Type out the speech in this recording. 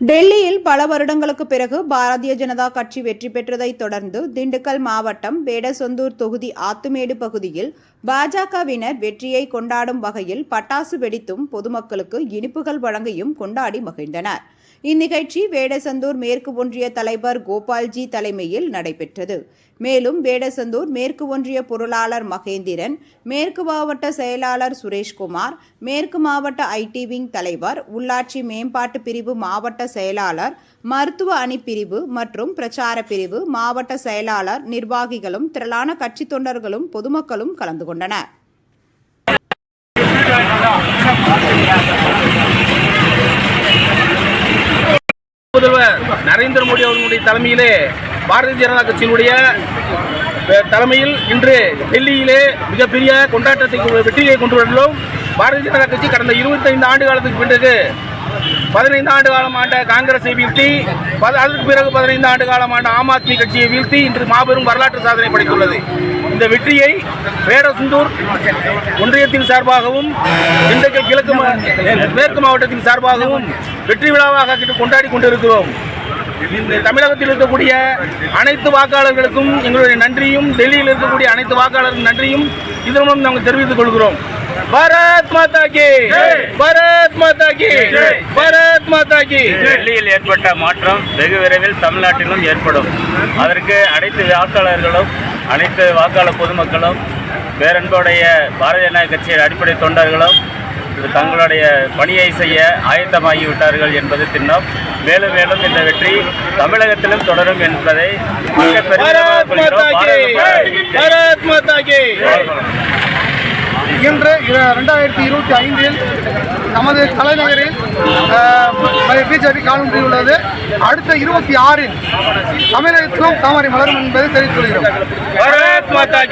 டெல்லியில் பல வருடங்களுக்கு பிறகு பாரதிய ஜனதா கட்சி வெற்றி பெற்றதைத் தொடர்ந்து திண்டுக்கல் மாவட்டம் வேடசொந்தூர் தொகுதி ஆத்துமேடு பகுதியில் பாஜகவினர் வெற்றியை கொண்டாடும் வகையில் பட்டாசு வெடித்தும் பொதுமக்களுக்கு இனிப்புகள் வழங்கியும் கொண்டாடி மகிழ்ந்தனர். இந்நிகழ்ச்சி வேடசந்தூர் மேற்கு ஒன்றிய தலைவர் கோபால்ஜி தலைமையில் நடைபெற்றது. மேலும் வேடசந்தூர் மேற்கு ஒன்றிய பொருளாளர் மகேந்திரன் மேற்கு மாவட்ட செயலாளர் சுரேஷ்குமார் மேற்கு மாவட்ட ஐடி விங் தலைவர் உள்ளாட்சி மேம்பாட்டு பிரிவு மாவட்ட செயலாளர் மருத்துவ அணி பிரிவு மற்றும் பிரச்சார பிரிவு மாவட்ட செயலாளர் நிர்வாகிகளும் திரளான கட்சி தொண்டர்களும் பொதுமக்களும் கலந்து கொண்டனர். முதல்வர் நரேந்திர மோடி அவர்களுடைய தலைமையிலே பாரதிய ஜனதா கட்சியினுடைய தலைமையில் இன்று டெல்லியிலே மிகப்பெரிய கொண்டாட்டத்தை வெற்றியை கொண்டு வந்துள்ளோம் பாரதிய ஜனதா கட்சி கடந்த 25 ஆண்டு காலத்துக்கு பிறகு பதினைந்து ஆண்டு காலம் ஆண்ட காங்கிரஸை வீழ்த்தி அதற்கு பிறகு பதினைந்து ஆண்டு காலம் ஆண்ட ஆம் ஆத்மி கட்சியை வீழ்த்தி இன்று மாபெரும் வரலாற்று சாதனை படைத்துள்ளது. இந்த வெற்றியை வேடசுந்தூர் ஒன்றியத்தின் சார்பாகவும் திண்டுக்கல் கிழக்கு மேற்கு மாவட்டத்தின் சார்பாகவும் வெற்றி விழாவாக கொண்டாடி கொண்டிருக்கிறோம். இந்த தமிழகத்தில் இருக்கக்கூடிய அனைத்து வாக்காளர்களுக்கும் எங்களுடைய நன்றியும் டெல்லியில் இருக்கக்கூடிய அனைத்து வாக்காளர்களுக்கும் நன்றியும் இதன் மூலம் நாங்கள் தெரிவித்துக் கொள்கிறோம். பாரத் மாதா கி பாரத் மாதா கி டெல்லியில் ஏற்பட்ட மாற்றம் வெகு விரைவில் தமிழ்நாட்டிலும் ஏற்படும். அதற்கு அனைத்து வாக்காளர்களும் அனைத்து வாக்காளர் பொதுமக்களும் பேரன்புடைய பாரதிய ஜனதா கட்சியின் அடிப்படை தொண்டர்களும் தங்களுடைய பணியை செய்ய ஆயத்தமாகிவிட்டார்கள் என்பது திண்ணம் மேலும் மேலும் இந்த வெற்றி தமிழகத்திலும் தொடரும் என்பதை மிக பாரத் மாதா கொள்கிறோம். கி பாரத மாதா கி. பாரத் மாதா கி இன்று ரெண்டாயிரத்தி இருபத்தி ஐந்தில் நமது தலைநகரில் பிஜேபி காணொன்றியுள்ளது அடுத்த இருபத்தி ஆறில் தமிழகத்திலும் தாமரை மலரும் என்பதை தெரிவித்துள்ளோம் மாதா